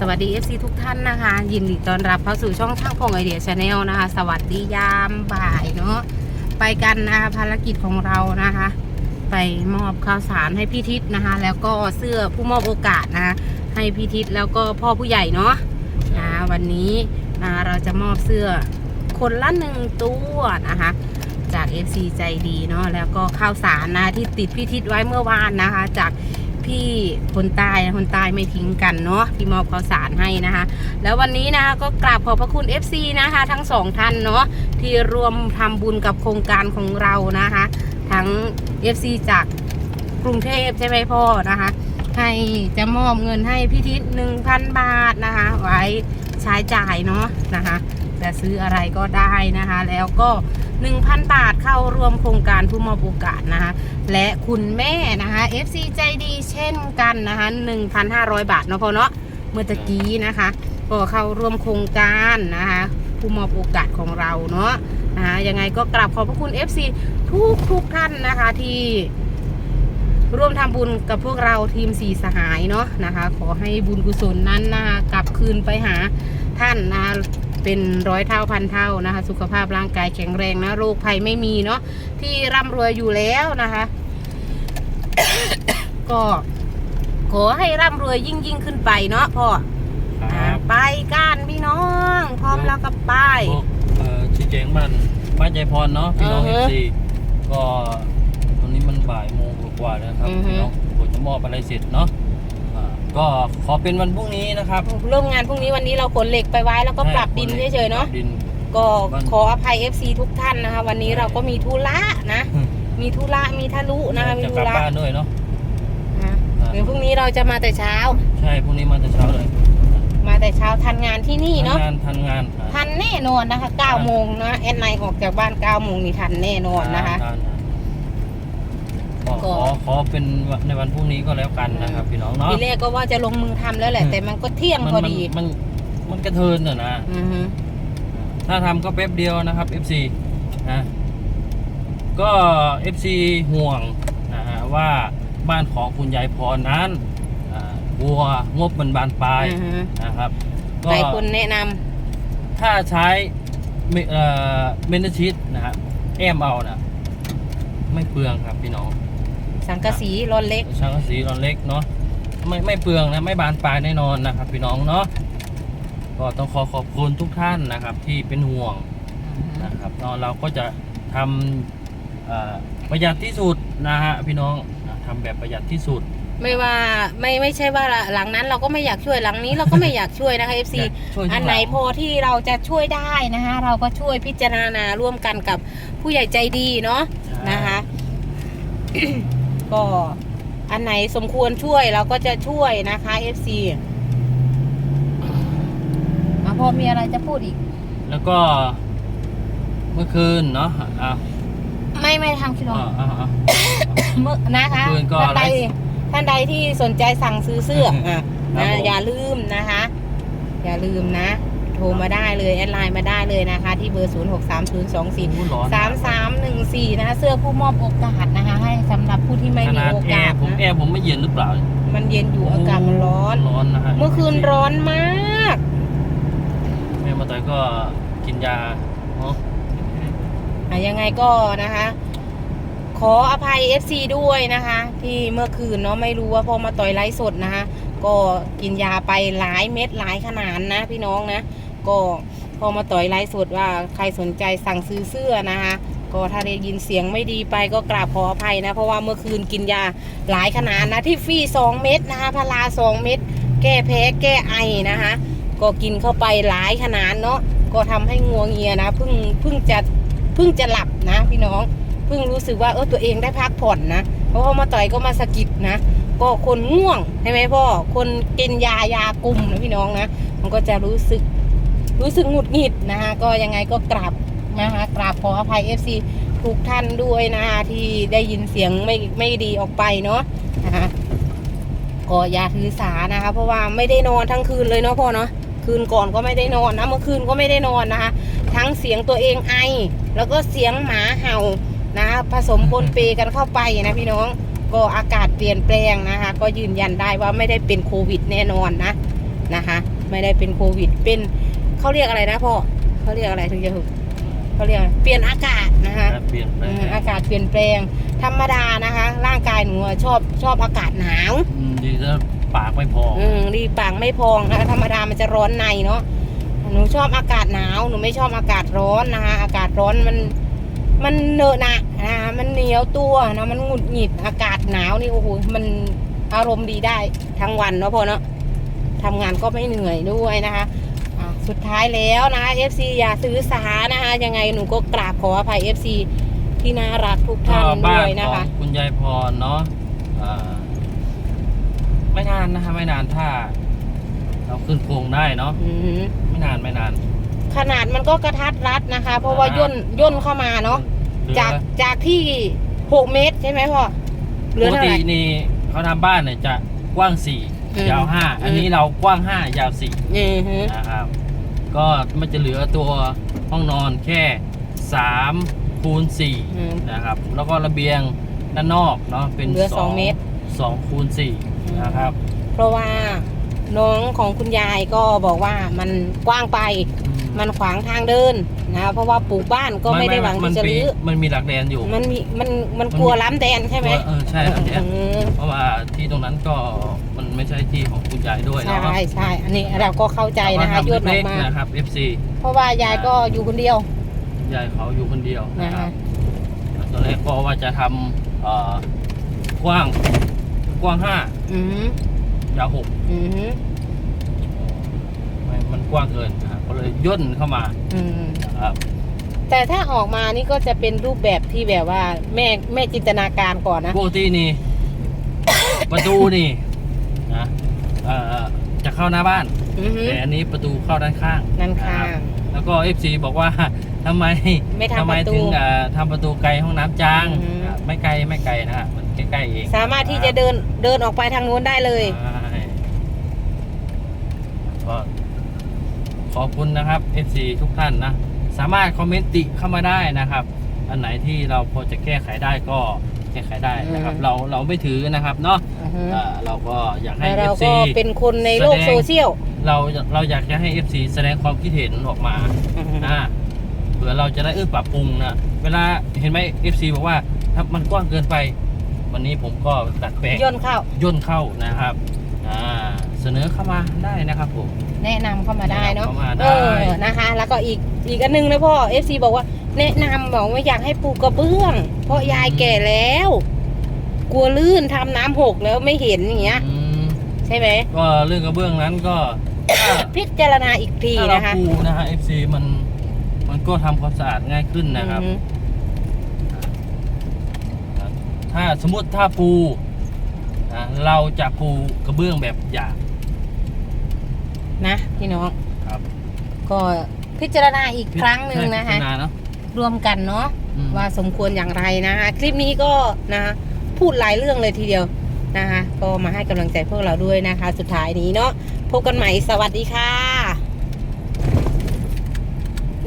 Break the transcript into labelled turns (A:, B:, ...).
A: สวัสดี FC ทุกท่านนะคะ ยินดีต้อนรับเข้าสู่ช่องช่างพงไอเดียชาแนลนะคะ สวัสดียามบ่ายเนาะไปกันนะคะภารกิจของเรานะคะ ไปมอบข้าวสารให้พี่ทิศนะคะ แล้วก็เสื้อผู้มอบโอกาสนะคะให้พี่ทิศแล้วก็พ่อผู้ใหญ่เนาะนะวันนี้นะเราจะมอบเสื้อคนละหนึ่งตัวนะคะ จาก FC ใจดีเนาะแล้วก็ข้าวสารนะที่ติดพี่ทิศไว้เมื่อวานนะคะ จาก พี่คนใตายคนใตายไม่ทิ้งกันเนาะที่มอบข้าวสารให้นะคะ แล้ววันนี้นะคะก็กราบขอบพระคุณ FC นะคะ ทั้งสองท่านเนาะที่รวมทำบุญกับโครงการของเรานะคะ ทั้ง FC จากกรุงเทพใช่ไหมพ่อนะคะให้จะมอบเงินให้พี่ทิศ1,000บาทนะคะ ไว้ใช้จ่ายเนาะนะคะจะซื้ออะไรก็ได้นะคะ แล้วก็ 1,000 บาทเข้าร่วมโครงการผู้มอบโอกาสนะคะและคุณแม่นะคะ FC ใจดีเช่นกันนะคะ1,500 บาทเนาะพอเนาะเมื่อตะกี้นะคะก็เข้าร่วมโครงการนะคะผู้มอบโอกาสของเราเนาะนะคะยังไงก็กราบขอบพระคุณ FC ทุกทุกท่านนะคะที่ร่วมทำบุญกับพวกเราทีมสีสหายเนาะนะคะ ขอให้บุญกุศลนั้นนะคะกลับคืนไปหาท่านนะคะ เป็นร้อยเท่าพันเท่านะคะ สุขภาพร่างกายแข็งแรงนะ โรคภัยไม่มีเนาะที่ร่ำรวยอยู่แล้วนะคะ ก็ขอให้ร่ำรวยยิ่งยิ่งขึ้นไปเนาะพ่อ
B: ค
A: อ่า
B: รับ
A: ไปกันพี่น้อง พร้อมแล้วก็ไป
B: พวกเอ่อชี้แจงบ้านบ้านใจพรเนาะพี่น้อง
A: อื
B: เอ
A: อ
B: ฟ
A: ฮึ
B: ซีก็ตอนนี้มันบ่ายโมงกว่าๆแล้วนะครับ
A: อือฮึ
B: พี่น้องผมจะมอบอะไรเสร็จเนาะอ่า ก็ขอเป็นวันพรุ่งนี้นะครับ
A: เริ่มงานพรุ่งนี้วันนี้เราขนเหล็กไปไว้แล้วก็ปรับดินเฉยๆเนาะ
B: ปรับดิน
A: ก็
B: วัน
A: ขออภัย FC ทุกท่านนะคะ วันนี้เราก็มีธุระนะ มีธุระมีทะลุนะคะมี
B: จะ
A: ธุ
B: กลับ
A: ระ
B: บ้านด้วยเนาะ
A: นะเดี๋ยวพรุ่งนี้เราจะมาแต่เช้า
B: ใช่พรุ่งนี้มาแต่เช้าเลย
A: มาแต่เช้าทันงานที่นี่เนาะ
B: ทำงานทันงานอ่า
A: ทันแน่นอนนะคะ9โมงนะแอนไนออกจากบ้าน9โมงนี่ทันแน่นอนนะคะ
B: ทานก็
A: ก็
B: ขอขอเป็นในวันพรุ่งนี้ก็แล้วกันนะครับพี่น้องเนาะ
A: ทีแรกก็ว่าจะลงมือทำแล้วแหละ
B: อืม
A: แต่มันก็เที่ยงพอดี
B: มันมันมันกระเทินน่ะนะ
A: อือฮึ
B: ถ้าทำก็แป๊บเดียวนะครับ FC นะก็ FC ห่วงนะฮะว่าบ้านของคุณยายพรนั้นอ่าวัวงบมันบานปลาย
A: อือฮึ
B: นะครับก็
A: หลายคนแนะนำ
B: ถ้าใช้เมเอ่อเมนชิตนะฮะแอมเอานะไม่เปลืองครับพี่น้อง
A: สังกะสีรอนเล็ก
B: ช่างสีรอนเล็กเนาะไม่ไม่เปลืองนะไม่บานปลายแน่นอนนะครับ พี่น้องเนาะก็ต้องขอขอบคุณทุกท่านนะครับ ที่เป็นห่วงนะครับเนาะเราก็จะทำเอ่อประหยัดที่สุดนะฮะพี่น้องนะทำแบบประหยัดที่สุด
A: ไม่ว่าไม่ไม่ใช่ว่าหลังนั้นเราก็ไม่อยากช่วยหลังนี้เราก็ไม่อยากช่วยนะคะ FC
B: ช่วยทุก
A: อันไหน
B: ลัง
A: พอที่เราจะช่วยได้นะคะเราก็ช่วยพิจารณาร่วมกันกับผู้ใหญ่ใจดีเนาะ
B: ใช่
A: นะคะ ก็อันไหนสมควรช่วยเราก็จะช่วยนะคะ FC อะพอมีอะไรจะพูดอีก
B: แล้วก็เมื่อคืนเนาะอะ
A: ไม่ไม่ทำคิด
B: อะ
A: ว่า
B: อะอะ
A: เมื่อนะคะ
B: เมื่อคืนก็
A: ท่านใด
B: ไลฟ์
A: ท่านใดที่สนใจสั่งซื้อเสื้ออะ
B: ครับ
A: นะ
B: ผม
A: อย่าลืมนะคะ อย่าลืมนะ โทรมาได้เลยแอดไลน์มาได้เลยนะคะ ที่เบอร์ 0 6 3 0 2 4
B: อู้ร้อน
A: 3 3 1 4 นะคะเสื้อผู้มอบโอกาสนะคะ ให้สำหรับผู้ที่ไม่
B: ข
A: มี
B: นาด
A: โอ
B: แอ
A: กาส
B: ร์ผมแอ
A: นะ
B: ร์ผมไม่เย็นหรือเปล่า
A: มันเย็นอยู่อากาศมันร้อน
B: ร้อนนะฮะ
A: เมื่อคืนร้อนมาก
B: แม่มาต่อยก็กินยาเนาะ
A: อะยังไงก็นะคะขออภัย FC ด้วยนะคะ ที่เมื่อคืนเนาะไม่รู้ว่าพอมาต่อยไลฟ์สดนะคะ ก็กินยาไปหลายเม็ดหลายขนาดนะพี่น้องนะ ก็พอมาต่อยไลฟ์สดว่าใครสนใจสั่งซื้อเสื้อนะคะ ก็ถ้าได้ยินเสียงไม่ดีไปก็กราบขออภัยนะ เพราะว่าเมื่อคืนกินยาหลายขนาดนะที่ฟีสองเม็ดนะคะพาราสองเม็ดแก้แพ้แก้ไอนะคะ ก็กินเข้าไปหลายขนาดเนาะก็ทำให้งัวเงียนะเพิ่งเพิ่งจะเพิ่งจะหลับนะพี่น้องเพิ่งรู้สึกว่าเออตัวเองได้พักผ่อนนะเพราะว่ามาต่อยก็มาสะกิดนะ ก็คนง่วงใช่ไหมพ่อคนกินยายากลุ่มนะพี่น้องนะ มันก็จะรู้สึก รู้สึกหงุดหงิดนะคะก็ยังไงก็กราบนะคะกราบขออภัย FC ทุกท่านด้วยนะคะที่ได้ยินเสียงไม่ไม่ดีออกไปเนาะนะคะก็อย่าถือสานะคะ เพราะว่าไม่ได้นอนทั้งคืนเลยเนาะพ่อเนาะคืนก่อนก็ไม่ได้นอนนะเมื่อคืนก็ไม่ได้นอนนะคะ ทั้งเสียงตัวเองไอ แล้วก็เสียงหมาเห่านะคะผสมปนเปกันเข้าไปนะพี่น้องก็อากาศเปลี่ยนแปลงนะคะ ก็ยืนยันได้ว่าไม่ได้เป็นโควิดแน่นอนนะนะคะ ไม่ได้เป็นโควิดเป็น เขาเรียกอะไรนะพ่อเขาเรียกอะไรถึงจะถูกเขาเรียกอะไรเปลี่ยนอากาศนะคะ
B: เปลี่ยนไป
A: อืมอากาศเปลี่ยนแปลง ธรรมดานะคะ ร่างกายหนูอะชอบชอบอากาศหนาว
B: อืมดีแล้วปากไม่พอ
A: อืมรีปากไม่พองนะคะธรรมดามันจะร้อนในเนาะหนูชอบอากาศหนาวหนูไม่ชอบอากาศร้อนนะคะ อากาศร้อนมันมันเหนอะหนะนะคะมันเหนียวตัวนะมันหงุดหงิดอากาศหนาวนี่โอ้โหมันอารมณ์ดีได้ทั้งวันเนาะพ่อเนาะทำงานก็ไม่เหนื่อยด้วยนะคะอะ สุดท้ายแล้วนะคะ FC อย่าซื้อสานะคะ ยังไงหนูก็กราบขออภัย FC ที่น่ารักทุก
B: ก็
A: ท่าน
B: บ้า
A: ด้
B: น
A: วย
B: ข
A: นะ
B: อง
A: คะ
B: คุณยายพรเนาะอ่าไม่นานนะคะไม่นานถ้า เราขึ้นโครงได้เนาะ
A: อืม
B: ไม่นานไม่นาน
A: ขนาดมันก็กระทัดรัดนะคะ เพราะว่าย่นย่นเข้ามาเนาะ
B: เหลือ
A: จากจากที่หกเมตรใช่ไหมพ่อเหลื
B: ป
A: อกเท่า
B: ติ
A: ไหร่
B: นี่เขาทำบ้านเนี่ยจะกว้างสี่
A: อืม
B: ยาวห้าอันนี้เรากว้างห้ายาวสี่
A: อือฮึ
B: นะครับ ก็มันจะเหลือตัวห้องนอนแค่สามคูณสี่
A: อืม
B: นะครับ แล้วก็ระเบียงด้านนอกเนาะเป็น
A: เหลือสองเมตร
B: สองคูณสี่นะครับ
A: เพราะว่าน้องของคุณยายก็บอกว่ามันกว้างไป มันขวางทางเดินนะเพราะว่าปลูกบ้านก็ไม่ได้หวัง
B: มั
A: ที่จะ
B: มี
A: รื้อ
B: มันมีหลักแดนอยู่
A: มันมีมันมัน
B: มัน
A: กลัวล้ำแดนใช่ไหม
B: เออใช่หลักแดน
A: อืม
B: เพราะว่าที่ตรงนั้นก็มันไม่ใช่ที่ของคุณยายด้วย
A: ใช่
B: เนาะ
A: ใช่อันนี้เราก็เข้าใจนะคะ
B: เราก็
A: ย่น
B: ทำ
A: ออ
B: เล็
A: ก
B: ก
A: มา
B: ๆนะครับ FC
A: เพราะว่ายายก็อยู่คนเดียว
B: ยายเขาอยู่คนเดียวนะ
A: นะ
B: ครั
A: คะ
B: บตอนแรกก็ว่าจะทำเอ่อกว้างกว้างห้า
A: อืม
B: ยาวหก
A: อืม
B: ไม่มันกว้างเกินนะครับ ก็เลยย่นเข้ามา
A: อืม
B: นะครับ
A: แต่ถ้าออกมานี่ก็จะเป็นรูปแบบที่แบบว่า แม่แม่จินตนาการก่อนนะ
B: ปกตินี่ ประตูนี่นะเอ่อจะเข้าหน้าบ้าน
A: อือฮึ
B: แต่อันนี้ประตูเข้าด้านข้าง
A: นั่นค่ะ
B: รับแล้วก็ FC บอกว่าทำไม
A: ไม่ทำ
B: ไม
A: ประตู
B: ถึงอ่าทำประตูไกลห้องน้ำจาง
A: อือฮึ
B: อ่าไม่ไกลไม่ไกลนะฮะมันใกล้ๆเอง
A: สามารถที่จะเดินเดินออกไปทางนู้นได้เลย
B: ใช่ก็ ขอบคุณนะครับ FC ทุกท่านนะ สามารถคอมเมนต์ติเข้ามาได้นะครับ อันไหนที่เราพอจะแก้ไขได้ก็แก้ไขได้นะครับ
A: อืม
B: เราเราไม่ถือนะครับเนาะ
A: อือฮึ
B: อ่าเราก็อยากให้
A: แล้วเรา
B: FC
A: ก็เป็นคนในโลก
B: แสดง
A: โซเชียล
B: เราเราอยากจะให้ FC แสดงความคิดเห็นออกมา
A: อือฮึ
B: นะเผื่อเราจะได้เออปรับปรุงนะเวลาเห็นไหม FC บอกว่าถ้ามันกว้างเกินไป วันนี้ผมก็ดัดแปลง
A: ย่นเข้า
B: ย่นเข้านะครับอ่าเสนอเข้ามาได้นะครับผม
A: แนะนำเข้ามาได้เนาะ
B: แนะนำเข้ามาได้
A: เออนะคะ แล้วก็อีกอีกอันหนึงนะพ่อ FC บอกว่า แนะนำบอกว่าอยากให้ปลูกกระเบื้อง เพราะยายแก่แล้ว กลัวลื่นทำน้ำหกแล้วไม่เห็นอย่างเงี้ย
B: อืม
A: ใช่ไหม
B: ก็เรื่องกระเบื้องนั้นก็ถ้า
A: พิจารณาอีกที
B: ถ้าเรา
A: นะคะ
B: ปูนะฮะ FC มันมันก็ทำความสะอาดง่ายขึ้นนะครับ
A: อือฮึ
B: ถ้าสมมติถ้าปูนะเราจะปูกระเบื้องแบบหยาบ
A: นะพี่น้อง
B: ครับ
A: ก็พิจารณาอีกครั้งหนึ่งนะ
B: ใช่
A: คะ
B: พิจารณาเนาะ
A: รวมกันเนาะ
B: อืม
A: ว่าสมควรอย่างไรนะคะ คลิปนี้ก็นะคะพูดหลายเรื่องเลยทีเดียวนะคะ ก็มาให้กำลังใจพวกเราด้วยนะคะ สุดท้ายนี้เนาะพบกันใหม่สวัสดีค่ะ